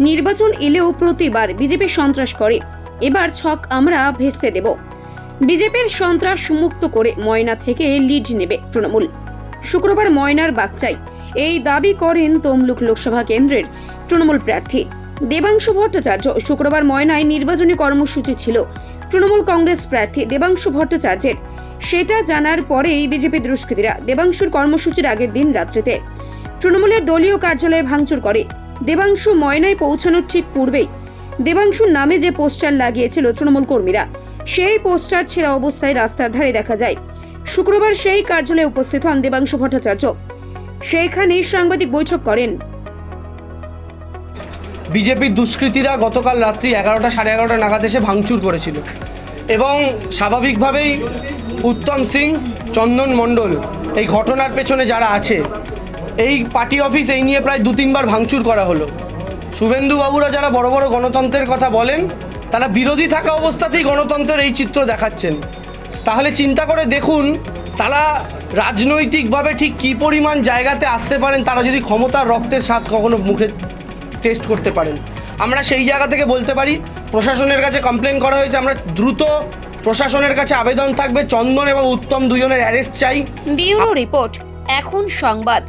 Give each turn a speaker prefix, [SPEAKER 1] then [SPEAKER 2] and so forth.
[SPEAKER 1] নির্বাচন এলেও প্রতিবার বিজেপি সন্ত্রাস করে। এবার ছক আমরা ভেস্তে দেব। বিজেপির সন্ত্রাস মুক্ত করে ময়না থেকে লিড নেবে তৃণমূল। শুক্রবার ময়নার বাগচাই। এই দাবি করেন তমলুক লোকসভা কেন্দ্রের তৃণমূল প্রার্থী। দেবাংশু ভট্টাচার্য, শুক্রবার ময়নায় নির্বাচনী কর্মসূচি ছিল। তৃণমূল কংগ্রেস প্রার্থী দেবাংশু ভট্টাচার্যের। সেটা জানার পরেই বিজেপি দুষ্কৃতীরা দেবাংশুর কর্মসূচির আগের দিন রাত্রিতে তৃণমূলের দলীয় কার্যালয়ে ভাঙচুর করে। দেবাংশু ময়নায় পৌঁছানোর ঠিক পূর্বেই দেবাংশুর নামে যে পোস্টার লাগিয়েছিল তৃণমূল কর্মীরা, সেই পোস্টার ছেঁড়া অবস্থায় রাস্তার ধারে দেখা যায়। শুক্রবার সেই কার্যালয়ে উপস্থিত হন দেবাংশু ভট্টাচার্য। সেইখানেই সাংবাদিক বৈঠক করেন।
[SPEAKER 2] বিজেপির দুষ্কৃতীরা গতকাল রাত্রি এগারোটা সাড়ে এগারোটা নাগাদ এসে ভাঙচুর করেছিল। এবং স্বাভাবিকভাবেই উত্তম সিং, চন্দন মণ্ডল এই ঘটনার পেছনে যারা আছে এই পার্টি অফিস এই নিয়ে প্রায় দু তিনবার ভাঙচুর করা হলো। শুভেন্দুবাবুরা যারা বড় বড় গণতন্ত্রের কথা বলেন, তারা বিরোধী থাকা অবস্থাতেই গণতন্ত্রের এই চিত্র দেখাচ্ছেন। তাহলে চিন্তা করে দেখুন, তারা রাজনৈতিকভাবে ঠিক কী পরিমাণ জায়গাতে আসতে পারেন, তারা যদি ক্ষমতার রক্তের স্বাদ কখনো মুখে টেস্ট করতে পারেন। আমরা সেই জায়গা থেকে বলতে পারি, প্রশাসনের কাছে কমপ্লেন করা হয়েছে, আমরা দ্রুত প্রশাসনের কাছে আবেদন থাকবে, চন্দন এবং উত্তম দুজনের অ্যারেস্ট চাই।
[SPEAKER 1] ব্যুরো রিপোর্ট, এখন সংবাদ।